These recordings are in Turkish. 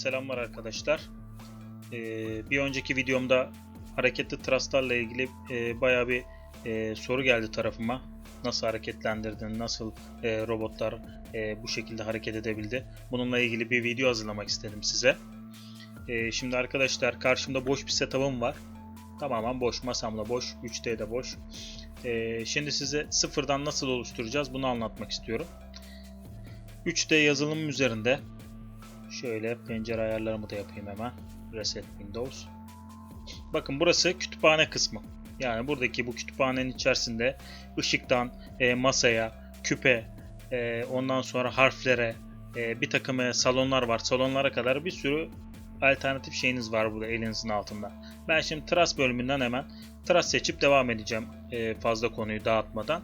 selamlar arkadaşlar. Ee, bir önceki videomda hareketli trustlarla ilgili e, bayağı bir e, soru geldi tarafıma. Nasıl hareketlendirdin, nasıl e, robotlar e, bu şekilde hareket edebildi? Bununla ilgili bir video hazırlamak istedim size. Şimdi arkadaşlar karşımda boş bir setup'ım var. Tamamen boş, masamla boş, 3D'de boş. E, şimdi size sıfırdan nasıl oluşturacağız bunu anlatmak istiyorum. 3D yazılımım üzerinde Şöyle pencere ayarlarımı da yapayım hemen. Reset Windows. Bakın burası kütüphane kısmı. Yani buradaki bu kütüphanenin içerisinde ışıktan e, masaya, küpe, e, ondan sonra harflere, e, bir takım e, salonlar var. Salonlara kadar bir sürü alternatif şeyiniz var burada elinizin altında. Ben şimdi Tras bölümünden hemen Tras seçip devam edeceğim e, fazla konuyu dağıtmadan.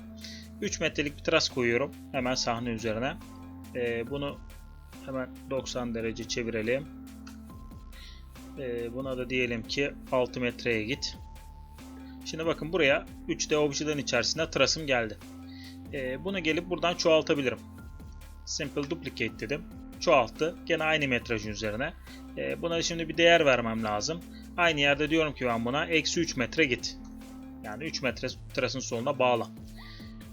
3 metrelik bir Tras koyuyorum hemen sahne üzerine. E, bunu Hemen 90 derece çevirelim. Ee, buna da diyelim ki 6 metreye git. Şimdi bakın buraya 3D objelerin içerisinde trasım geldi. Ee, bunu gelip buradan çoğaltabilirim. Simple duplicate dedim. Çoğalttı. Gene aynı metrajın üzerine. Ee, buna şimdi bir değer vermem lazım. Aynı yerde diyorum ki ben buna eksi 3 metre git. Yani 3 metre trasın soluna bağla.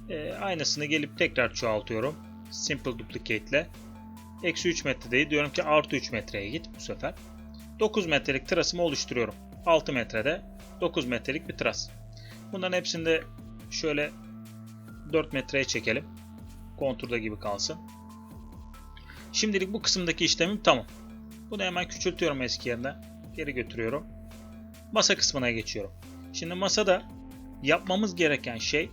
Ee, aynısını gelip tekrar çoğaltıyorum. Simple duplicate ile. Eksi 3 metredeyi diyorum ki artı 3 metreye git bu sefer. 9 metrelik trasımı oluşturuyorum. 6 metrede 9 metrelik bir tras. Bunların hepsini de şöyle 4 metreye çekelim. Konturda gibi kalsın. Şimdilik bu kısımdaki işlemim tamam. Bunu hemen küçültüyorum eski yerine. Geri götürüyorum. Masa kısmına geçiyorum. Şimdi masada yapmamız gereken şey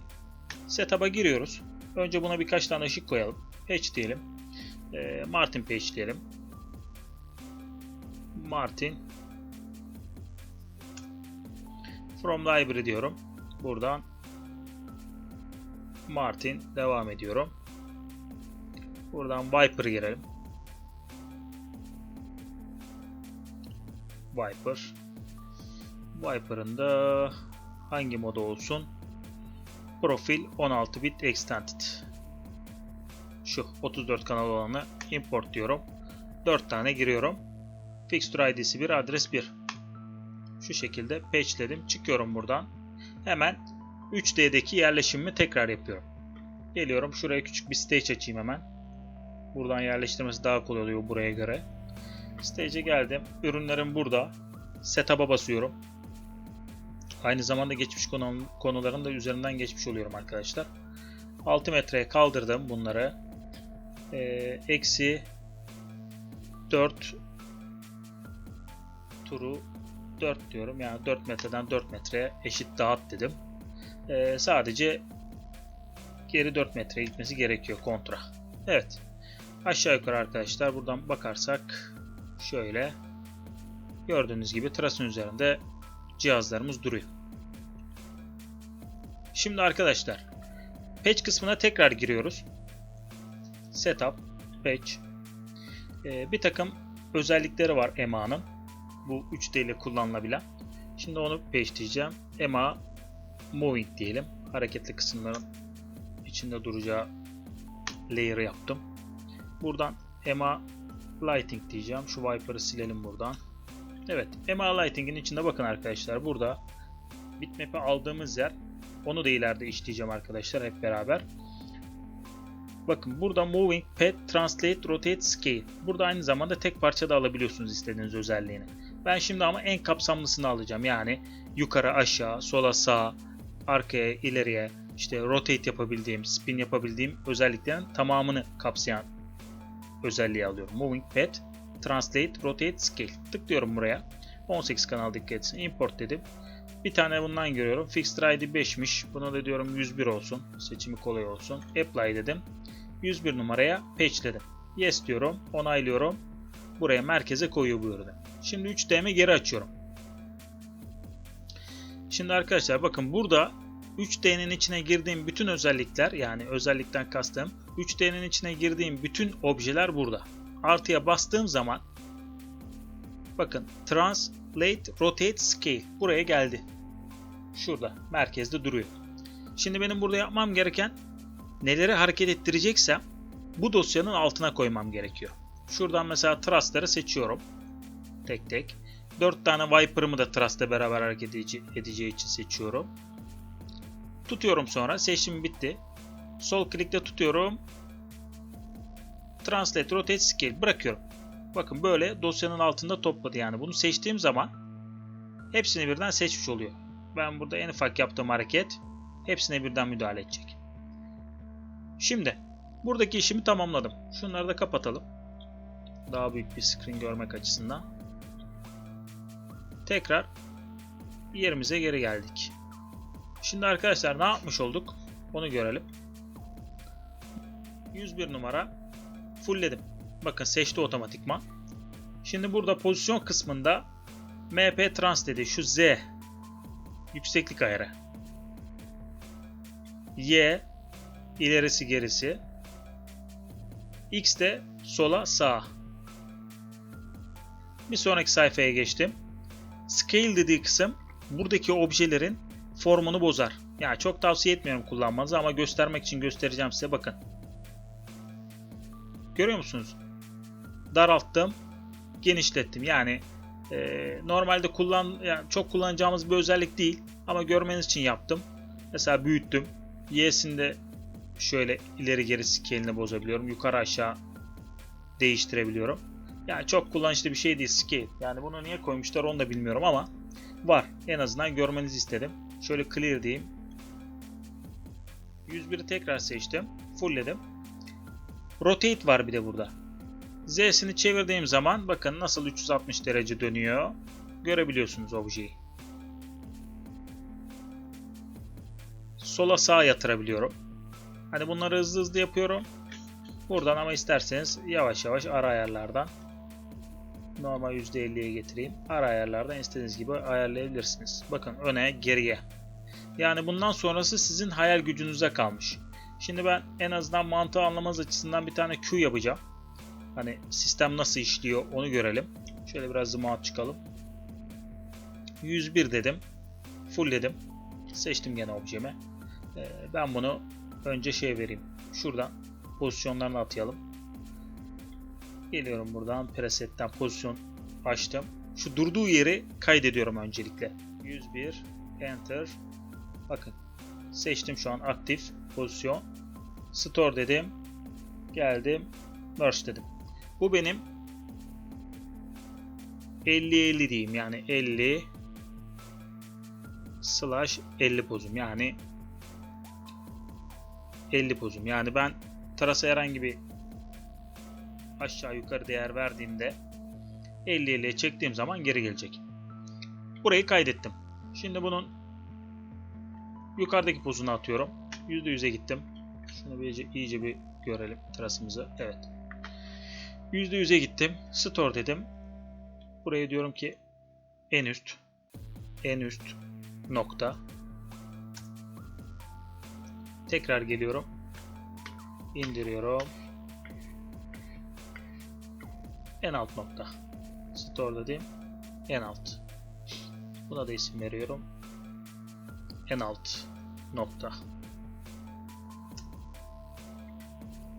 setup'a giriyoruz. Önce buna birkaç tane ışık koyalım. Patch diyelim. E, Martin Page diyelim. Martin From Library diyorum. Buradan Martin devam ediyorum. Buradan Viper girelim. Viper. Viper'ın da hangi moda olsun? Profil 16 bit extended şu 34 kanal olanı import diyorum. 4 tane giriyorum. Fixture ID'si 1, adres 1. Şu şekilde patchledim. Çıkıyorum buradan. Hemen 3D'deki yerleşimimi tekrar yapıyorum. Geliyorum şuraya küçük bir stage açayım hemen. Buradan yerleştirmesi daha kolay oluyor buraya göre. Stage'e geldim. Ürünlerim burada. Setup'a basıyorum. Aynı zamanda geçmiş konu, konuların da üzerinden geçmiş oluyorum arkadaşlar. 6 metreye kaldırdım bunları e, eksi 4 turu 4 diyorum. Yani 4 metreden 4 metreye eşit dağıt dedim. E, sadece geri 4 metreye gitmesi gerekiyor kontra. Evet. Aşağı yukarı arkadaşlar buradan bakarsak şöyle gördüğünüz gibi trasın üzerinde cihazlarımız duruyor. Şimdi arkadaşlar patch kısmına tekrar giriyoruz setup, patch, e, bir takım özellikleri var EMA'nın. Bu 3D ile kullanılabilen. Şimdi onu pasteleyeceğim. EMA moving diyelim. Hareketli kısımların içinde duracağı layer yaptım. Buradan EMA lighting diyeceğim. Şu wiper'ı silelim buradan. Evet, EMA lighting'in içinde bakın arkadaşlar. Burada bitmap'i aldığımız yer onu da ileride işleyeceğim arkadaşlar hep beraber. Bakın burada Moving, Pet, Translate, Rotate, Scale. Burada aynı zamanda tek parçada alabiliyorsunuz istediğiniz özelliğini. Ben şimdi ama en kapsamlısını alacağım. Yani yukarı aşağı, sola sağa, arkaya, ileriye, işte rotate yapabildiğim, spin yapabildiğim özelliklerin tamamını kapsayan özelliği alıyorum. Moving Pet, Translate, Rotate, Scale. Tıklıyorum buraya. 18 kanal dikkat etsin. Import dedim. Bir tane bundan görüyorum. Fixed ID 5'miş. Buna da diyorum 101 olsun. Seçimi kolay olsun. Apply dedim. 101 numaraya patchledim. Yes diyorum. Onaylıyorum. Buraya merkeze koyuyor bu ürünü. Şimdi 3D'mi geri açıyorum. Şimdi arkadaşlar bakın burada 3D'nin içine girdiğim bütün özellikler yani özellikten kastım 3D'nin içine girdiğim bütün objeler burada. Artıya bastığım zaman bakın Translate Rotate Scale buraya geldi. Şurada merkezde duruyor. Şimdi benim burada yapmam gereken neleri hareket ettireceksem bu dosyanın altına koymam gerekiyor. Şuradan mesela trustları seçiyorum. Tek tek. 4 tane Viper'ımı da Trust'la beraber hareket edeceği için seçiyorum. Tutuyorum sonra. Seçim bitti. Sol klikte tutuyorum. Translate, Rotate, Scale bırakıyorum. Bakın böyle dosyanın altında topladı yani. Bunu seçtiğim zaman hepsini birden seçmiş oluyor. Ben burada en ufak yaptığım hareket hepsine birden müdahale edecek. Şimdi buradaki işimi tamamladım. Şunları da kapatalım. Daha büyük bir screen görmek açısından. Tekrar yerimize geri geldik. Şimdi arkadaşlar ne yapmış olduk? Onu görelim. 101 numara fullledim. Bakın seçti otomatikman. Şimdi burada pozisyon kısmında MP trans dedi. Şu Z yükseklik ayarı. Y ilerisi gerisi. X de sola sağ. Bir sonraki sayfaya geçtim. Scale dediği kısım buradaki objelerin formunu bozar. Yani çok tavsiye etmiyorum kullanmanızı ama göstermek için göstereceğim size bakın. Görüyor musunuz? Daralttım, genişlettim. Yani e, normalde kullan yani çok kullanacağımız bir özellik değil ama görmeniz için yaptım. Mesela büyüttüm. Y'sinde şöyle ileri geri scale'ini bozabiliyorum. Yukarı aşağı değiştirebiliyorum. Yani çok kullanışlı bir şey değil scale. Yani bunu niye koymuşlar onu da bilmiyorum ama var. En azından görmenizi istedim. Şöyle clear diyeyim. 101'i tekrar seçtim. Fullledim. Rotate var bir de burada. Z'sini çevirdiğim zaman bakın nasıl 360 derece dönüyor. Görebiliyorsunuz objeyi. Sola sağa yatırabiliyorum. Hani bunları hızlı hızlı yapıyorum. Buradan ama isterseniz yavaş yavaş ara ayarlardan normal %50'ye getireyim. Ara ayarlardan istediğiniz gibi ayarlayabilirsiniz. Bakın öne geriye. Yani bundan sonrası sizin hayal gücünüze kalmış. Şimdi ben en azından mantığı anlamanız açısından bir tane Q yapacağım. Hani sistem nasıl işliyor onu görelim. Şöyle biraz out çıkalım. 101 dedim. Full dedim. Seçtim gene objemi. Ee, ben bunu önce şey vereyim. Şuradan pozisyonlarını atayalım. Geliyorum buradan presetten pozisyon açtım. Şu durduğu yeri kaydediyorum öncelikle. 101 enter. Bakın seçtim şu an aktif pozisyon. Store dedim. Geldim. Merge dedim. Bu benim 50-50 diyeyim. Yani 50 slash 50 pozum. Yani 50 pozum. Yani ben trasa herhangi bir aşağı yukarı değer verdiğimde 50 50'ye çektiğim zaman geri gelecek. Burayı kaydettim. Şimdi bunun yukarıdaki pozunu atıyorum. %100'e gittim. Şunu bir iyice bir görelim trasımızı. Evet. %100'e gittim. Store dedim. Buraya diyorum ki en üst en üst nokta. Tekrar geliyorum. İndiriyorum. En alt nokta. Store dediğim en alt. Buna da isim veriyorum. En alt nokta.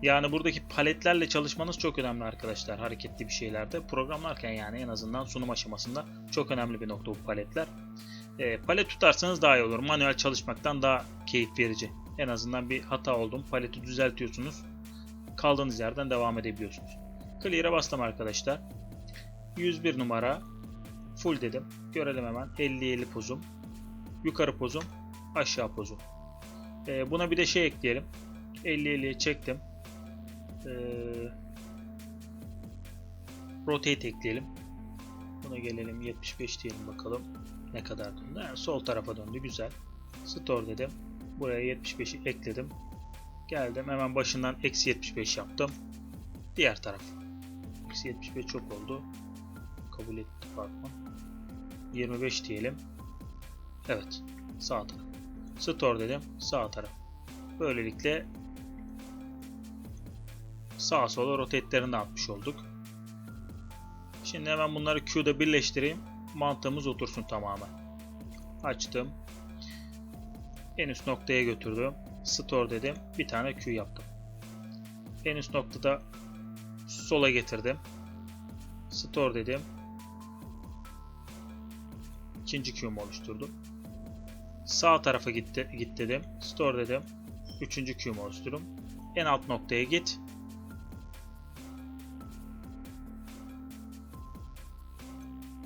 Yani buradaki paletlerle çalışmanız çok önemli arkadaşlar hareketli bir şeylerde. Programlarken yani en azından sunum aşamasında çok önemli bir nokta bu paletler. E, palet tutarsanız daha iyi olur. Manuel çalışmaktan daha keyif verici. En azından bir hata oldu mu paleti düzeltiyorsunuz. Kaldığınız yerden devam edebiliyorsunuz. Clear'e bastım arkadaşlar. 101 numara full dedim. Görelim hemen 50-50 pozum. Yukarı pozum, aşağı pozum. E, buna bir de şey ekleyelim. 50-50'ye çektim. E, rotate ekleyelim. Buna gelelim 75 diyelim bakalım. Ne kadar döndü? Yani sol tarafa döndü. Güzel. Store dedim. Buraya 75'i ekledim. Geldim. Hemen başından eksi 75 yaptım. Diğer taraf. Eksi 75 çok oldu. Kabul etti pardon. 25 diyelim. Evet. Sağ taraf. Store dedim. Sağ taraf. Böylelikle sağa sola rotate'lerini atmış olduk. Şimdi hemen bunları Q'da birleştireyim. Mantığımız otursun tamamen. Açtım. En üst noktaya götürdüm. Store dedim. Bir tane Q yaptım. En üst noktada sola getirdim. Store dedim. İkinci Q'mu oluşturdum. Sağ tarafa gitti, git dedim. Store dedim. Üçüncü Q'mu oluşturdum. En alt noktaya git.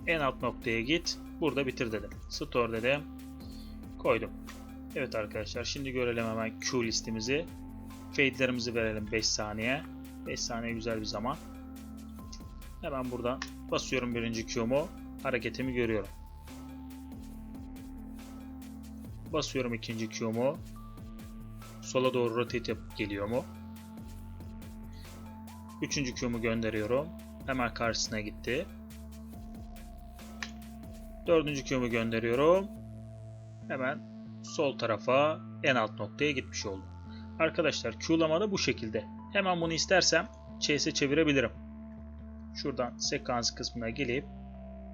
En alt noktaya git. Burada bitir dedim. Store dedim. Koydum. Evet arkadaşlar şimdi görelim hemen Q listemizi. Fade'lerimizi verelim 5 saniye. 5 saniye güzel bir zaman. Hemen buradan basıyorum birinci Q'mu. Hareketimi görüyorum. Basıyorum ikinci Q'mu. Sola doğru rotate yapıp geliyor mu? Üçüncü Q'mu gönderiyorum. Hemen karşısına gitti. Dördüncü Q'mu gönderiyorum. Hemen sol tarafa en alt noktaya gitmiş oldu. Arkadaşlar Q'lama da bu şekilde. Hemen bunu istersem Chase'e çevirebilirim. Şuradan sekans kısmına gelip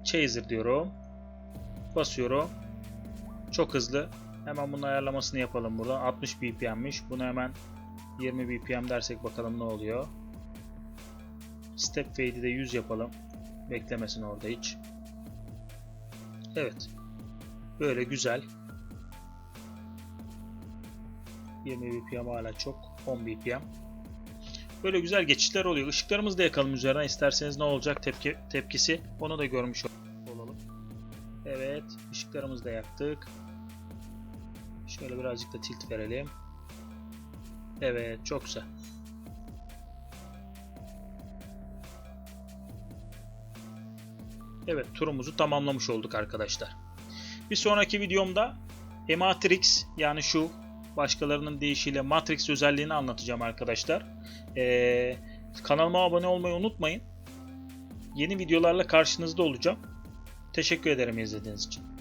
Chaser diyorum. Basıyorum. Çok hızlı. Hemen bunun ayarlamasını yapalım buradan. 60 BPM'miş. Bunu hemen 20 BPM dersek bakalım ne oluyor. Step fade'i de 100 yapalım. Beklemesin orada hiç. Evet. Böyle güzel. 20 BPM hala çok. 10 BPM. Böyle güzel geçişler oluyor. Işıklarımızı da yakalım üzerine. İsterseniz ne olacak tepki tepkisi. Onu da görmüş olalım. Evet. ışıklarımızı da yaktık. Şöyle birazcık da tilt verelim. Evet. Çok güzel. Evet. Turumuzu tamamlamış olduk arkadaşlar. Bir sonraki videomda Ematrix yani şu başkalarının deyişiyle Matrix özelliğini anlatacağım arkadaşlar. Ee, kanalıma abone olmayı unutmayın. Yeni videolarla karşınızda olacağım. Teşekkür ederim izlediğiniz için.